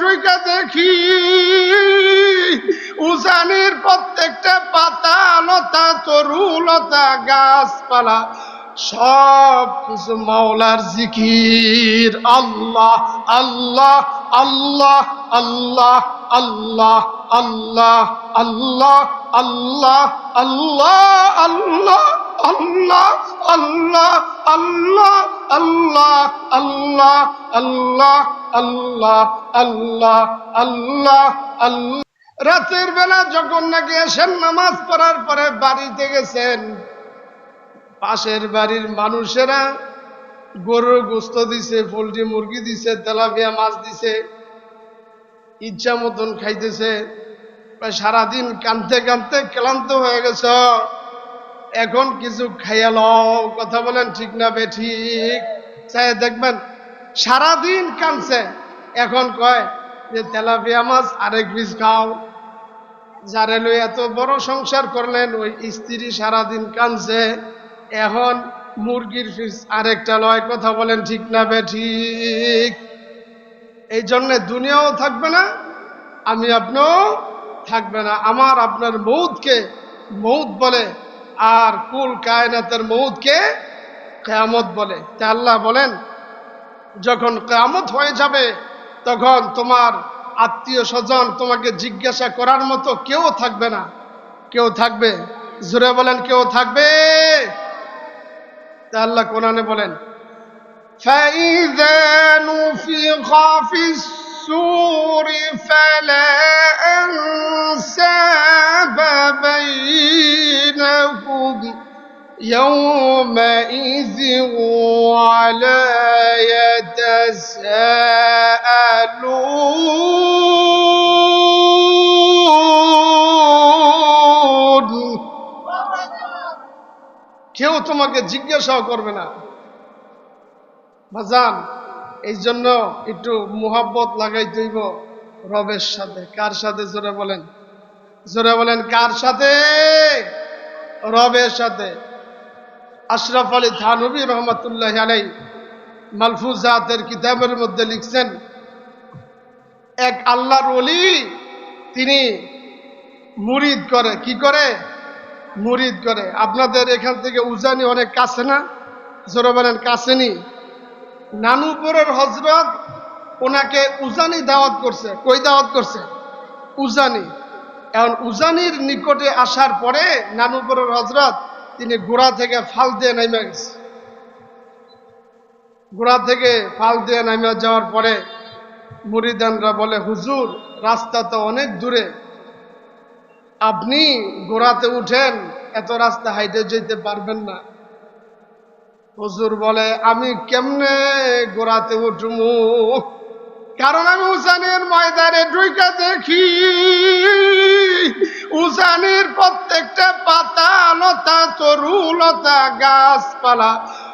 ঢুইকা দেখি উজানির প্রত্যেকটা পাতা লতা তরু লতা গাছপালা সব কিছু মাওলার জিকির আল্লাহ আল্লাহ আল্লাহ আল্লাহ আল্লাহ আল্লাহ আল্লাহ আল্লাহ আল্লাহ আল্লাহ আল্লাহ আল্লাহ আল্লাহ আল্লাহ আল্লাহ আল্লাহ আল্লাহ আল্লাহ আল্লাহ আল্লাহ। রাতের বেলা যখন নাকি এসেন নামাজ পড়ার পরে বাড়িতে গেছেন, পাশের বাড়ির মানুষেরা গরুর গোস্ত দিছে, পোলট্রি মুরগি দিছে, তেলাপিয়া মাছ দিছে, ইচ্ছা মতন খাইতেছে। সারাদিন কানতে কানতে ক্লান্ত হয়ে গেছ। এখন কিছু খাইয়া লও, কথা বলেন ঠিক না বে, ঠিক? চাই দেখবেন সারাদিন কানছে। এখন কয় যে, তেলাপিয়া মাছ আরেক পিস খাও। যারে লই এত বড় সংসার করলেন, ওই স্ত্রী সারাদিন কানছে। এখন মুরগির ফিস আরেকটা লয়, কথা বলেন ঠিক না বে ঠিক? এই জন্যে দুনিয়াও থাকবে না, আমি আপনিও থাকবে না। আমার আপনার মৌতকে, মৌত বলে, আর কুল কায়নাতের মৌতকে কেয়ামত বলে। তা আল্লাহ বলেন যখন কেয়ামত হয়ে যাবে তখন তোমার আত্মীয় স্বজন তোমাকে জিজ্ঞাসা করার মতো কেউ থাকবে না কেউ থাকবে জোরে বলেন কেউ থাকবে তা আল্লাহ কোরআনে বলেন فإذا نفخ في السور فلا أنساب بينهم يومئذ ولا يتساءلون কেউ তোমাকে জিজ্ঞাসাও করবে না বাজান এই জন্য একটু মোহাব্বত লাগাই দইব রবের সাথে কার সাথে জোরে বলেন জোরে বলেন কার সাথে রবের সাথে আশরাফ আলী থানবী রহমতুল্লাহ আলাই মালফুজাতের কিতাবের মধ্যে লিখছেন, এক আল্লাহর অলি তিনি মুরিদ করে। কি করে? মুরিদ করে। আপনাদের এখান থেকে উজানি অনেক কাছে না? জোরে বলেন কাছেনি নানুপুরের হজরত ওনাকে উজানি দাওয়াত করছে। কই দাওয়াত করছে? উজানি। এখন উজানির নিকটে আসার পরে নানুপুরের হজরত, তিনি গোড়া থেকে ফাল দিয়ে নেমে গেছে। গোড়া থেকে ফাল দিয়ে নেমে যাওয়ার পরে মুরিদানরা বলে, হুজুর, রাস্তা তো অনেক দূরে। আপনি গোড়াতে উঠেন, এত রাস্তা হাইটে যেতে পারবেন না। হুজুর বলে, আমি কেমনে গোড়াতে উঠমু কারণ আমি উসানের ময়দানে ঢুইকা দেখি। উসানের প্রত্যেকটা পাতা, লতা, তরু, লতা, গাছপালা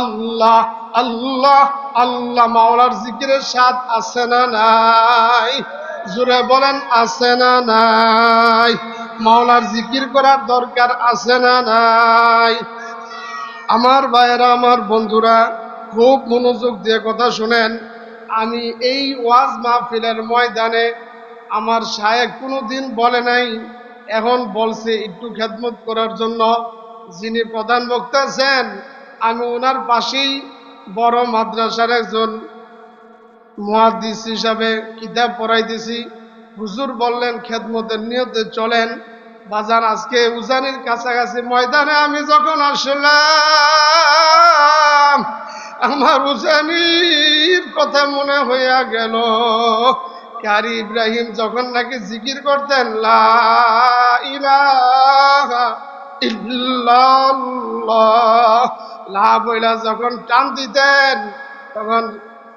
আল্লাহ আল্লাহ আল্লাহ, মাওলার জিকিরের স্বাদ আছে না নাই? জোরে বলেন, আছে না নাই? মাওলার জিকির করার দরকার আছে না নাই? আমার ভাইয়েরা, আমার বন্ধুরা, খুব মনোযোগ দিয়ে কথা শুনেন। আমি এই ওয়াজ মাহফিলের ময়দানে আমার সাহেব কোনো দিন বলে নাই, এখন বলছে একটু খেদমত করার জন্য। যিনি প্রধান বক্তা আছেন আমি ওনার পাশেই বড় মাদ্রাসার একজন মহাদিস হিসাবে কিতাব পড়াইতেছি। হুজুর বললেন, খেদমতের নিয়তে চলেন। বাজার আজকে উজানির কাছাকাছি ময়দানে আমি যখন আসলাম, আমার উজানির কথা মনে হইয়া গেল। কারি ইব্রাহিম যখন নাকি জিকির করতেন, লা ইলাহা লা বইলা যখন টান দিতেন, তখন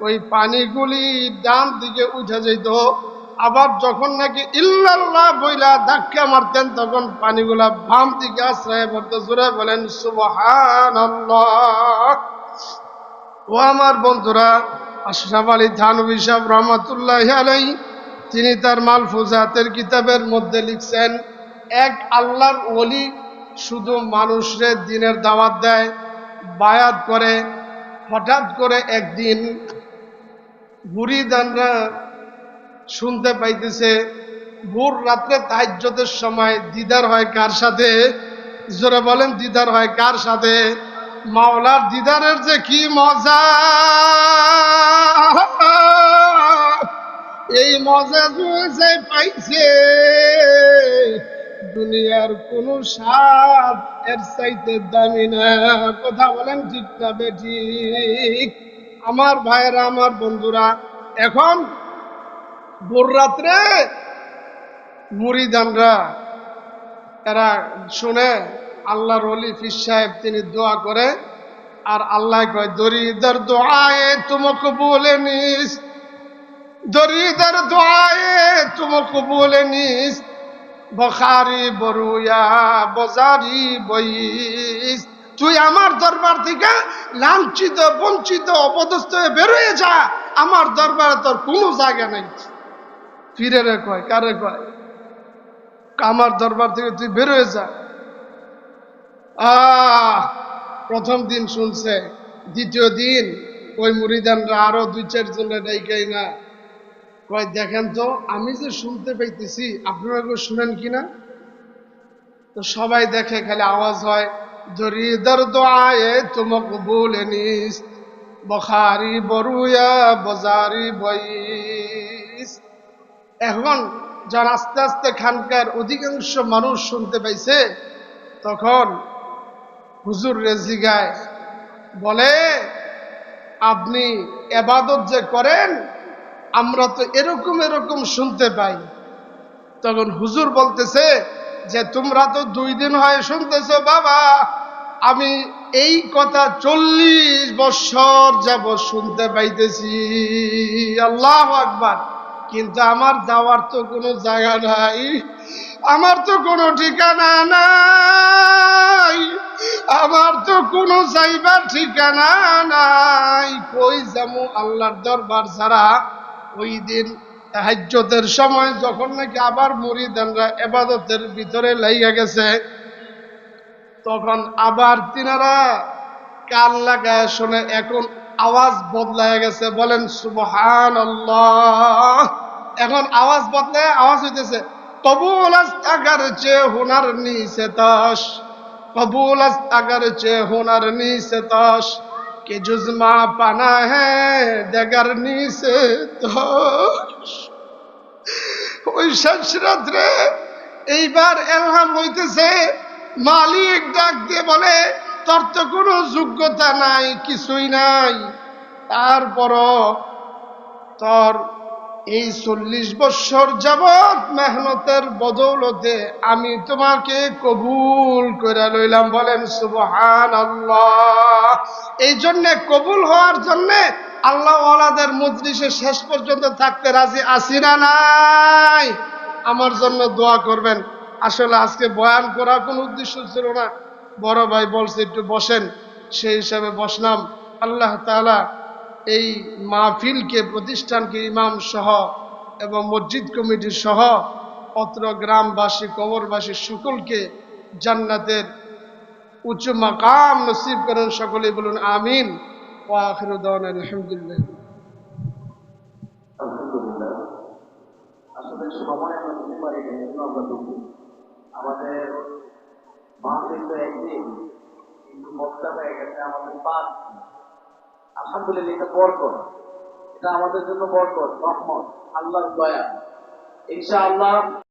ওই পানিগুলি ডান দিকে উঠে যেত। আবার যখন নাকি ইল্লাল্লাহ বইলা ধাক্কা মারতেন, তখন পানিগুলা বাম দিকে আশ্রয় পড়তে। জোরে বলেন সুবহান ও আমার বন্ধুরা, আশরাফ আলী থানবী সাহেব রহমতুল্লাহ আলাই তিনি তার মালফুজাতের কিতাবের মধ্যে লিখছেন, এক আল্লাহর ওলি শুধু মানুষরে দিনের দাওয়াত দেয়, বায়াত করে, হঠাৎ করে একদিন বুড়িদানরা শুনতে পাইতেছে, ভোর রাত্রে তাহাজ্যতের সময় দিদার হয় কার সাথে? জোরে বলেন, দিদার হয় কার সাথে? মাওলার দিদারের যে কি মজা! এই মজা যে পাইছে দুনিয়ার কোন সাপ এর চাইতে দামি না। কথা বলেন ঠিক না বেঠিক আমার ভাইয়েরা, আমার বন্ধুরা, এখন ভোর রাত্রে মুড়িদানরা এরা শুনে আল্লাহর অলি ফির সাহেব তিনি দোয়া করে, আর আল্লাহ কয় দরিদার দোয়ায়ে তোমাকে বলে নিস। দরিদার দোয়ায়ে তোমাকে বলে নিস। বখারি বরুয়া, বজারি বইস। তুই আমার দরবার থেকে লাঞ্ছিত, বঞ্চিত, অপদস্থ হয়ে বেরোয় যা। আমার দরবারে তোর কোনো জায়গা নেই। ফিরে রে কয়, কারে কয়? আমার দরবার থেকে তুই বেরোয় যা। আহ, প্রথম দিন শুনছে, দ্বিতীয় দিন ওই মুড়িদানরা আরও দুই চারজনের ডাইকাই না। কয়, দেখেন তো, আমি যে শুনতে পাইতেছি, আপনারা কেউ শুনেন কিনা? তো সবাই দেখে খালি আওয়াজ হয় দরিদর দোয়ায়ে তোমাকে বলে নিস, বখারি বরুয়া বজারি বইস। এখন যার আস্তে আস্তে খানকার অধিকাংশ মানুষ শুনতে পাইছে, তখন হুজুর রেজিগায় বলে, আপনি এবাদত যে করেন আমরা তো এরকম এরকম শুনতে পাই। তখন হুজুর বলতেছে যে, তোমরা তো দুই দিন হয় শুনতেছ, বাবা। আমি এই কথা চল্লিশ বছর যাব শুনতে পাইতেছি। আল্লাহ আকবার। কিন্তু আমার যাওয়ার তো কোনো জায়গা নাই। আমার তো কোনো ঠিকানা নাই। আমার তো কোনো যাইবার ঠিকানা নাই। কই যাব আল্লাহর দরবার ছাড়া? ওই দিন হাজ্যতের সময় যখন নাকি আবার মুড়িদানরা এবাদতের ভিতরে লাইগা গেছে, তখন আবার তিনারা কান লাগায় শুনে এখন আওয়াজ বদলায় গেছে, বলেন সুবহান এখন আওয়াজ বদলায় আওয়াজ হইতেছে কবুল আগার চে হুনার নিচে তাস কবুল আগার চে হুনার নিচে জুজমা পানা হ্যাঁ দেগার নিচে তাস ওই শেষ রাত্রে এইবার এলহাম হইতেছে মালিক ডাক দিয়ে বলে তোর তো কোনো যোগ্যতা নাই কিছুই নাই তারপরও তোর এই চল্লিশ বৎসর যাবৎ মেহনতের বদৌলতে আমি তোমাকে কবুল করে লইলাম। বলেন সুবহান আল্লাহ এই জন্যে কবুল হওয়ার জন্যে আল্লাহ ওয়ালাদের মজলিসে শেষ পর্যন্ত থাকতে রাজি আসি না নাই? আমার জন্য দোয়া করবেন। আসলে আজকে বয়ান করার কোনো উদ্দেশ্য ছিল না। বড় ভাই বলছে, একটু বসেন। সেই হিসাবে বসলাম। আল্লাহ তালা এই মাহফিলকে, প্রতিষ্ঠানকে ইমাম সহ এবং মসজিদ কমিটি সহ অত্র গ্রামবাসী, কবরবাসী সকলকে জান্নাতের উচ্চ মাকাম নসিব করেন সকলেই বলুন আমিন। ও আখির আলহামদুলিল্লাহ। আমাদের মাহফিল তো একদিন, কিন্তু বক্তা হয়ে গেছে, আমাদের পাঁচ দিন। আলহামদুলিল্লাহ এটা বরকত। এটা আমাদের জন্য বরকত রহমত আল্লাহর দয়া। ইনশাআল্লাহ